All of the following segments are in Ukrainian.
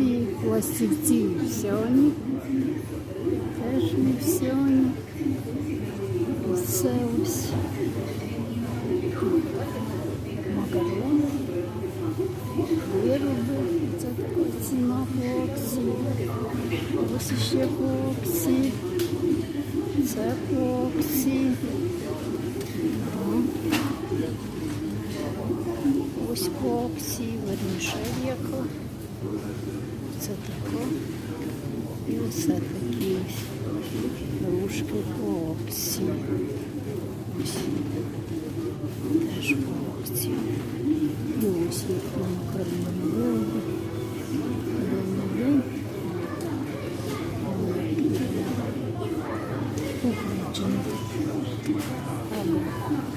акції, пластівці вівсяні, теж вівсяні. Це ось макарони, вироби. Це така ціна по. Ось ще по. Це по. Ось по акції, вермішель яка. Це така. І оце такі рушки по акції. Ось. Теж по акції. І ось вироби. День-день. Покручені.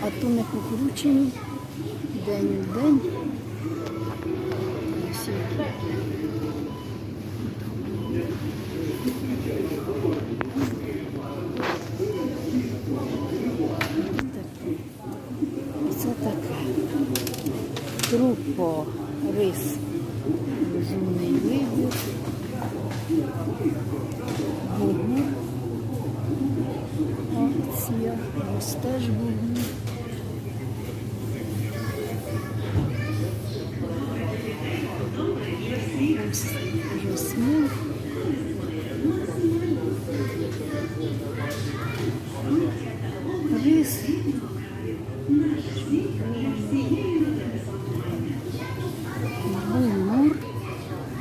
А то не покручені. День в день. Таке. Це таке. Трупо, рис. Розумний вибір. Бугур. Акція. Ось теж бугур. Жасмин. Рис. Булгур.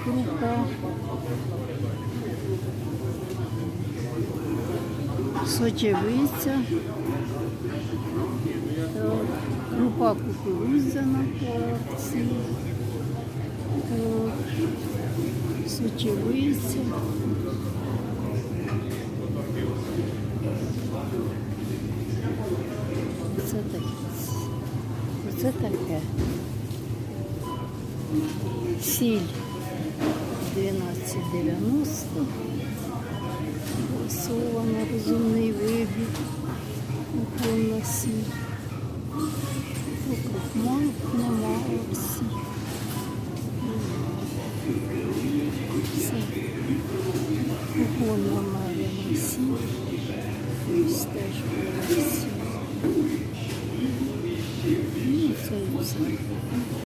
Крупа. Сочевиця. Крупа кукурудзяна по акції. Так, Сочевиця. Це таке. Оце таке. Сіль 12,90. Фасована, розумний вибір. Купонна сіль. Крупма нема акцій. Все. Купонна марина сіль. Ось теж сіль. Ну, це і все.